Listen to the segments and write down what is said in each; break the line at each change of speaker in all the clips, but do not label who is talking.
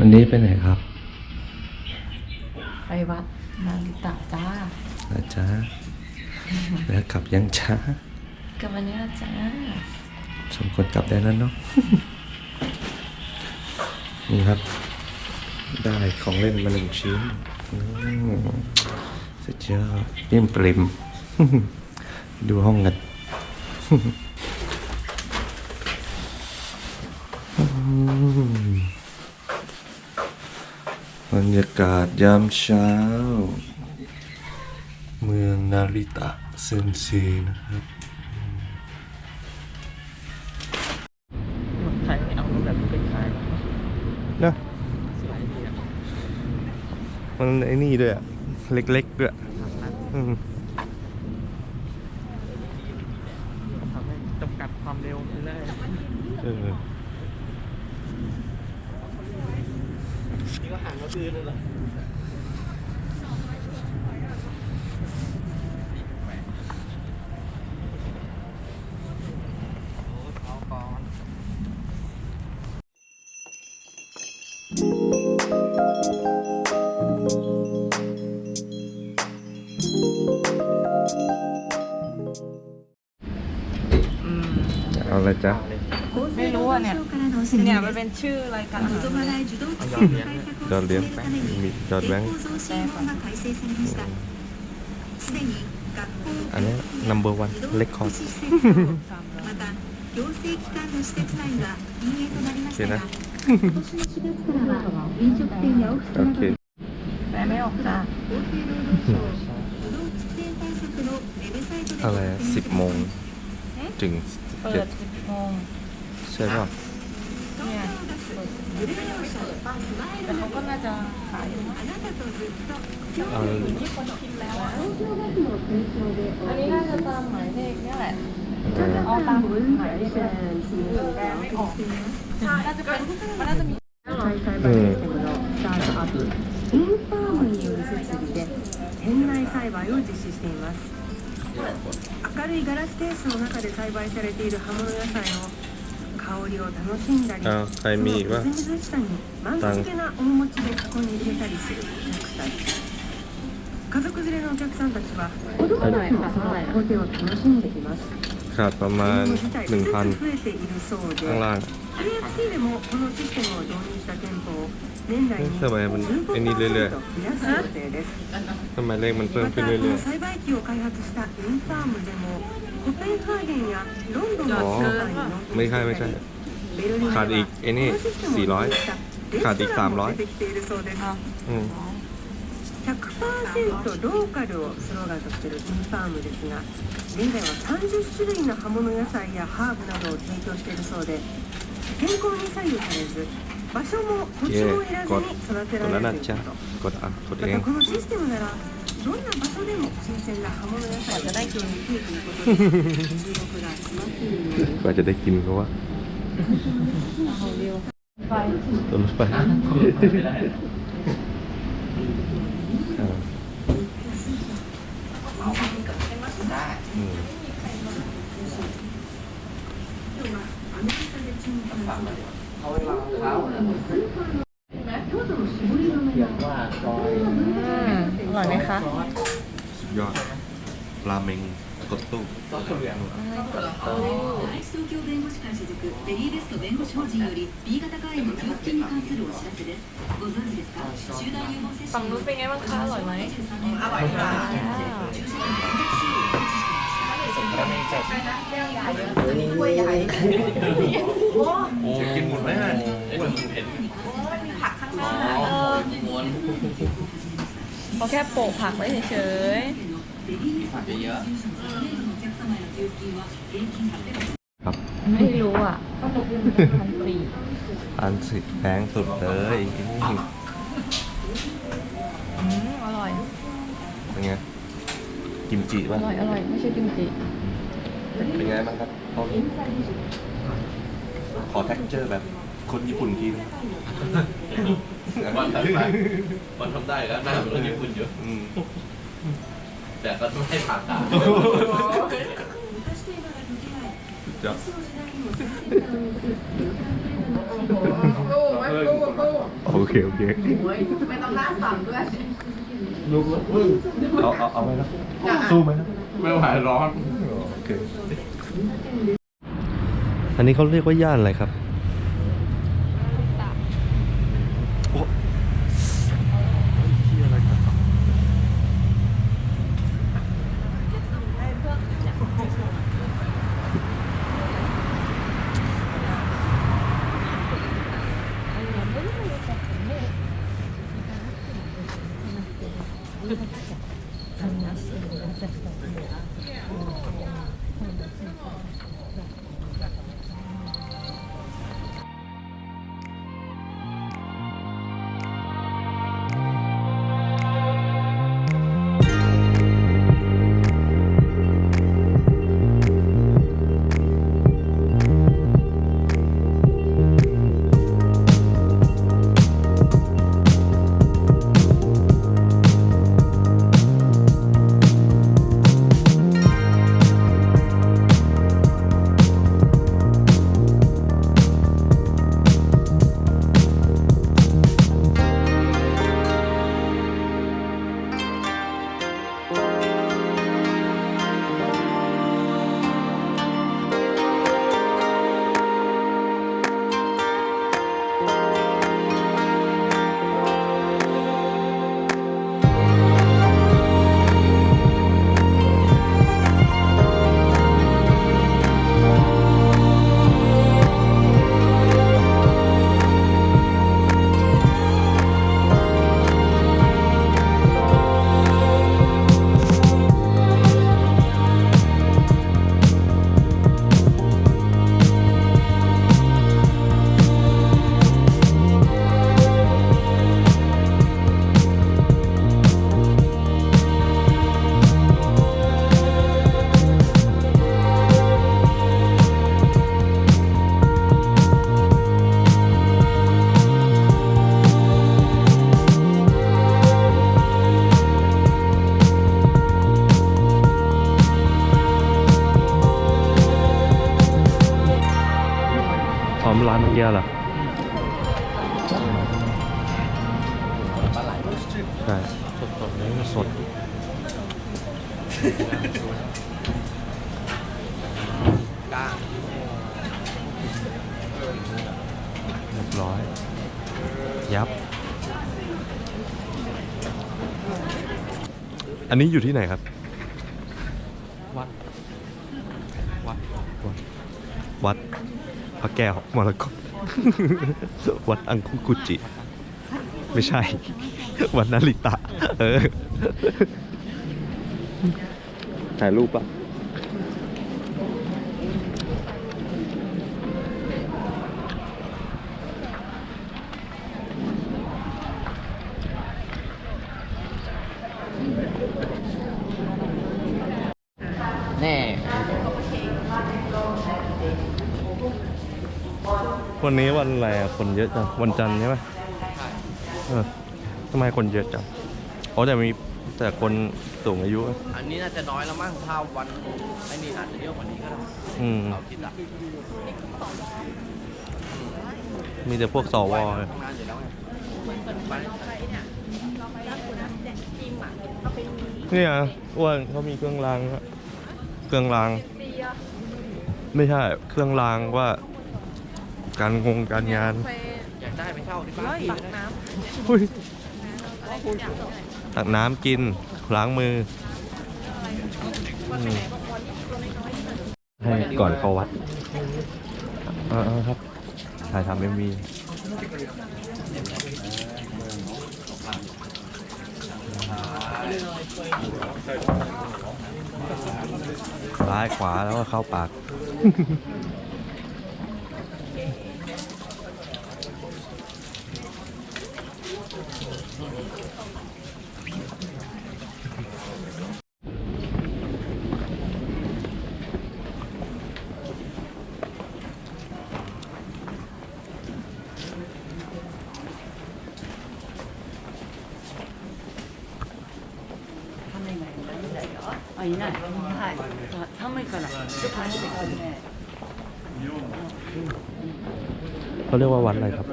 วันนี้ไปไหนครับ
ไปวัดนาริตะจ้า
นะจ๊ะแล้วกลับยังช้าก
ลับวันนี้ละจ้า
สมควรกลับได้แล้วเนาะ นี่ครับ ได้ของเล่นมาหนึ่งชิ้นอืมสุดยอดเปรี้ยมปริม ดูห้องกัน อืม บรรยากาศยามเช้า เมืองนาริตะเซนซีนะครับ
ไทยเอาแบบนี้ไปขาย
นะ
สวยดีอะ
มันไอ้นี่ด้วยอะเล็กๆด้วยอืม
ทำให้จำกัดความเร็วไปเลย
เออ
นี่ก็ห่างก็คือนั่นแหละ
เอาอะไรจ๊ะ
ไม่รู้อะ เนี่ยมันเป็นชื่อรายการ
อาหาร
ดอดเลี้ยงมีดอดแบงค์อันนี้ number one
record
โอ
เคนะ
โอเค
แปลไม่ออกจ้า
อะไรสิบโมงถึง
เจ็ดโมง
ใช่ป่ะ
เนี่ยแต่เขาก็น่าจะขายอยู่
あなたとずっと
เอา
ที่คนคิดแล้วอะอันนี้น่าจะตามหมายเลขเนี่ยแหละ
เออ
เอาตามหมายเลขเลยแปลไม่ออกใช่น่าจะเป็นมันน่าจะมี
อืม
インファームによる設備で店内栽培を実施しています明るいガラスケースの中で栽培されている葉物野菜の 香りを楽しんだり
อ้าวใครมีอีกวะ
そのみずみずしさに満足げな面持ちで箱に入れたりするお客さん家族連れのお客さんたちは子供たちとその工程を楽しんでいます
ขาดประมาณ
メニュー自体
หนึ่ง
2
พัน
つ増えているそうで
ข้างล่าง
KFC でもこのシステムを導入した店舗を年内に
ทำไมมันไอ้นี่
15%増
เรื่อย
やす予定です
ๆทำไมเลขมันเพิ่ม
ま
ขึ้
た
น
こ
เรื่อ
の
ย
栽培機を開発したインファームでも コペンハーゲンやロンドンの
อ๋อ
スーパーに納
ไม่
品
ใช่ไม่
さ
ใช่
れたりベルリンで
ขาดอี
は
กไอ้นี่
このシステムを導入したレ
ขาดอีก
ストランも
300
出てきているそうです
ๆอืม
100%ローカルをスローガンとしているインファームですが現在は30種類の葉物野菜やハーブなどを提供しているそうで天候に左右されず場所も土地もいらずに育て
ตรงนั้น
ら
น่ะ
れるという
จ้ะ
こと
กดอ่ะกด
ま
เอง
たこのシステムなら どんな場所でも新鮮な葉物野菜が提供できるということで注目が集まっているようです
กว่าจะได้กินเขาว่า
ไฟ
ต้นรถไฟอ่าอืม
เขาไปวางเท้าเขียนว่าซอย
อืมอ ร่อยไหมคะ
สุดยอดราเมงกดตู้
ซอสเหลือง
アイス東京弁護士会所属ベリーベスト弁護士法人より B 型肝炎の給付金に関するお知らせですご存知ですか集団予防接種
ฝั่งนู้นเป็นไงบ้างคะอร่อยไหม
อร่อยค่ะ注射券大学使用をお待ちしていました
ราเมงเสร็จ
ถ้วยใหญ่
โอ้กินหมดไหมฮะไอ้หนุ่มเห็น
ผักข้างหน้า
อ๋อ
เออ
ม้วน
เขาแค่โปะผักไว้เฉย
ผักเยอะ
ครับ
ๆ ไม่รู้อะพันสี่
อันสิแพงสุดเลย
อืมอร่อย
เป็นไง กิมจิ
อ
ป่ะ
ร่อย อร่อย ไม่ใช่กิมจิ
เป็นไงบ้างครับห้องนี้ขอแท็กเจอร์แบบ คนญี่ปุ่นทีนึง
วันทำได้วันทำได้แล้วหน้ามันก็ญี่ปุ่นเยอะ
อืม
แต่ก็ต้องให้ผ่าตา
สุดยอดโอเค โอเคไม่ต้องหน้าสั่งด้วยลูกเอาเอาเอาไหมนะสู้ไหมนะ
ไม่ไหวร้อน
โอเคอันนี้เขาเรียกว่าย่านอะไรครับ 反応してる私たちも。 เมื่อกี้เหรอใช่สดสดนี้สด
กล้าง
เรียบร้อย ยับ อันนี้อยู่ที่ไหนครับ
วัด วัด
วัดพระแก้วมรกต วัดอังคุกุจิ ไม่ใช่ วัดนาริตะ เออ ถ่ายรูปปะ วันนี้วันอะไรอะคนเยอะจังวันจันทร์ใช่ไหมเออทำไมคนเยอะจังอ๋อแต่มีแต่คนสูงอายุอะ
อันนี้น่าจะน้อยแล้วมั้งถ้าวันไอ้นี่อาจจะเยอะกว่านี้ก็ได้
อืม
เราคิดอะ
มีแต่พวกสว
ไป
อะ
ทำงานอยู่แล้วไงไป
เนี่ยอ้วนเขามีเครื่องรางอะเครื่องราง ไม่ใช่ เครื่องรางว่า การงงการงาน
อยากได้ไปเช่าที่บ้านพี่ก็ได้
อุ้ยตักน้ำกินล้างมืออืมให้ก่อนเข้าวัดเออๆครับถ่ายทำเอ็มวีซ้ายขวาแล้วก็เข้าปาก
いない。はい。さ寒いから。ちょっと待ってくださいね。
เขาเรียกว่าวัดอะไรครับ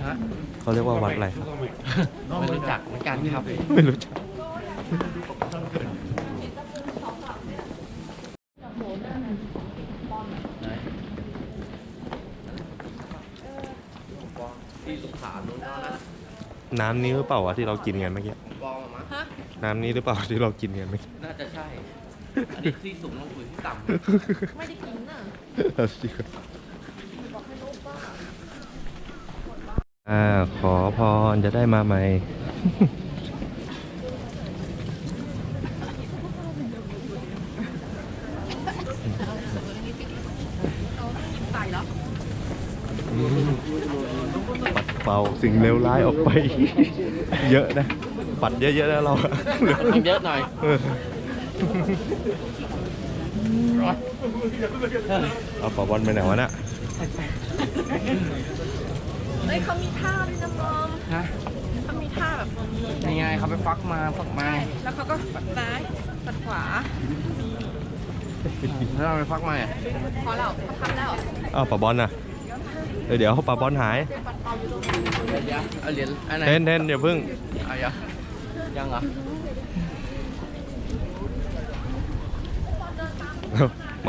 เขา เขาเรียกว่าวัดอะไรครับ
ไม่รู้จักเหมือนกันครับ
ไม่รู้จัก
ที่สุขานู้นนะ
น้ำนี้หรือเปล่าวะที่เรากินกันเมื่อกี้
บองอะมั้ง
น้ำนี้หรือเปล่าที่เรากินกันเมื่อกี้
น่าจะใช่ อันนี้ที่สูงลงคุยที่ต่ำ
เอาสิครับอ่าขอพรจะได้มาใหม่ปัดเป่าสิ่งเลวร้ายออกไป เยอะนะ ปัดเยอะๆนะเราอะ
เยอะหน่อย
เออ เอาปอบอลไปไหนวะน่ะ
เฮ้ยเขามีท่าด้วยนะมอม
ฮะ
เขามีท่าแบบ
นี่ไงเขาไปฟักมาฟักมา
แล้วเขาก็ปัดซ้ายปัดขวา
แล้วเราไปฟักมาอะ
พอแล้วเขาทำแล้ว
อ้าวปอบอลน่ะเออเดี๋ยวปอบอลหาย
เดี๋ยวเอาเหรียญอันไหน
เทนเทนเดี๋ยวพึ่ง
เอาอย่ายังเหรอ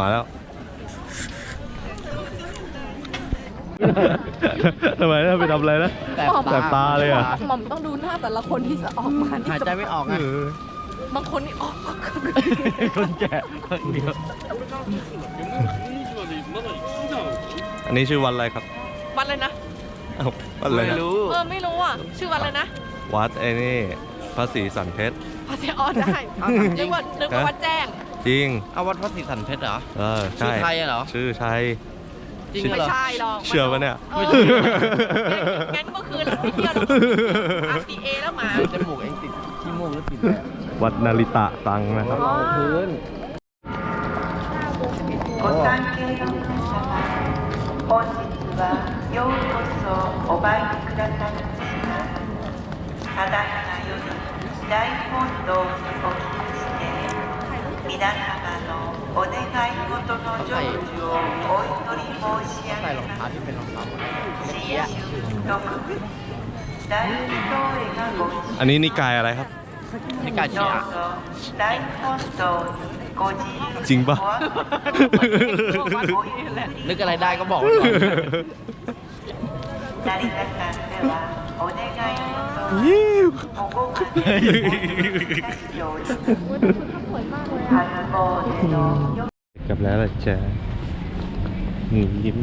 มาแล้ว ทำไมนะไปทำอะไรนะ
แต่
แสบตาเลยอะ
หม่อมต้องดูหน้าแต่ละคนที่จะออกมานี่
หายใจไม่ออก
เอ
อะ
อบา
งคนนี่ออก
คนแก่คนเดียว
อันนี้ชื่อวันอะไรครับ
วัดเลยนะ
อ้าววัดอะไร
ไม่
นะ
รู้
เออไม่รู้อะ ชื่อวัดเลยนะ
วัดไอ้นี่พระศรีสันเพชร
พระเจ้าออได้
เอาจริง
นึกว่านึกว่าวัดแจ้ง
จริง
เอาวัดพระศรีสันเพชรเหรอ
เออ ใช่
ชื่อไทยอะเหรอ
ชื่อไทย
จริง
ไม่
เหรอ
ใช่หรอก
เชื่อปะเนี่ย
อองั้นเมื่อคืนเราไปเที่ยวเราก็ RCA แล้วมา
จมูกเองติดขี้มูกหรือติดอะไรอะ
วัดนาริตะตังนะครับ
เอาพื้น
ご参詣の皆様本日はようこそお参りくださいましたただいまより大本堂におきまして 皆様のお願い事の成就をお祈り申し
ใส่
上
ร
げ
อง
ま
เท้าที่เป็นรองเท้า
す新春特別大祈祷会がご一
อันนี้นิกายอะไรครับ
นี่กา
緒
เชีย
どうぞ大本堂にご自由
จริงปะ
お集まりおゆっくり
นึกอะไรได้ก็บอกไว้ก่อน
成田山ではお願い事を
ยิ้วกลับแล้วล่ะจ้ะหนึ่ยิ้ม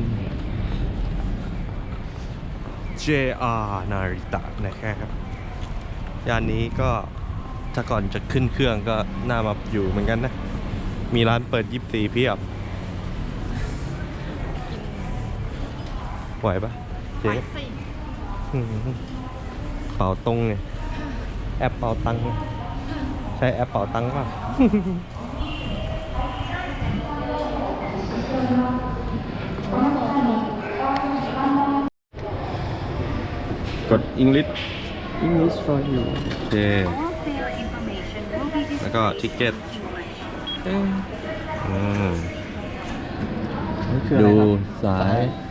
JR นาริตะนะครับยานนี้ก็ถ้าก่อนจะขึ้นเครื่องก็น่ามาอยู่เหมือนกันนะ มีร้านเปิดยีิบสี่เพียบไหวปะเจ๊ เป่าตรงไงแอปเป่าตังค์ไงใช้แอปเป่าตังค์ป่ะกด English English for you โอเคแล้วก็ทิกเก็ตอืมดูสาย
ใส่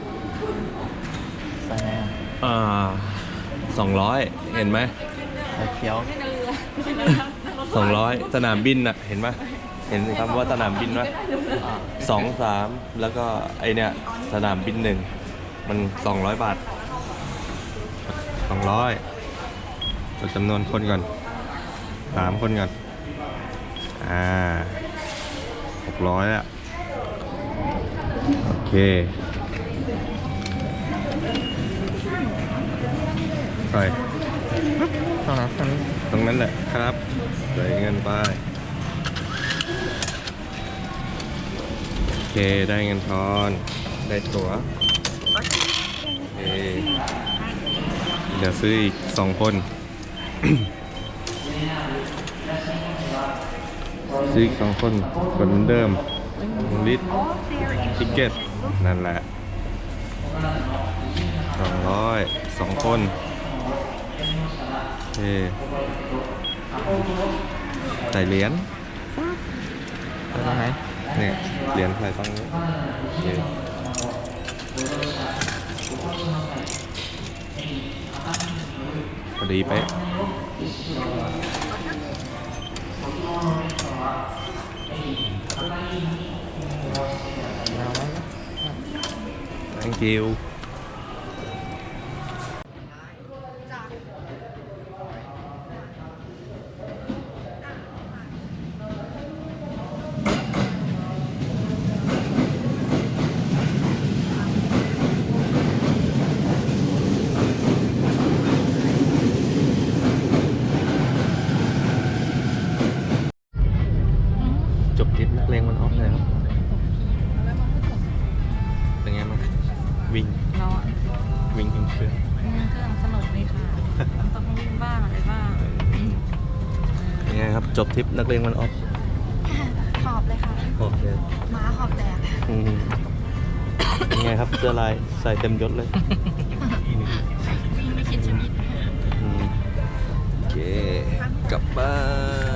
อะไรอะ
อ่าสองร้อยเห็นไหม
ใส่เขียว
สองร้อยสนามบินน่ะเห็นไหมเห็นคำว่าสนามบินไหมสองสามแล้วก็ไอเนี่ยสนามบินหนึ่งมันสองร้อยบาทสองร้อยกดจำนวนคนก่อนสามคนก่อนอ่าหกร้อยอะโอเค ไป
เท่านั้นเท่านี้
ตรงนั้นแหละครับใส่เงินไปโอเคได้เงินทอน ได้ตั๋วโอเคเดี๋ยวซื้ออีกสองคน ซื้ออีกสองคนกดเหมือนเดิมลิตทิเก็ตนั่นแหละสองร้อยสองคน thì tài liến Đây là hay. Nè, liến này con nữa Ê. Đi bé Thank chiều วิ่ง
เราอะ
วิ่งถึงเครื่อง
เครื่องสนุกดีค่ะต้องวิ่งบ้างอะไรบ้าง
เป็นไงครับจบทริปนักเลงมันออฟ
หอบเลยค่ะ
โอเค
หมาหอบแดก
อืมเป็นไงครับเสื้อลายใส่เต็มยศเลย
วิ่งไม่คิดชีวิต
อืมโอเคกลับบ้าน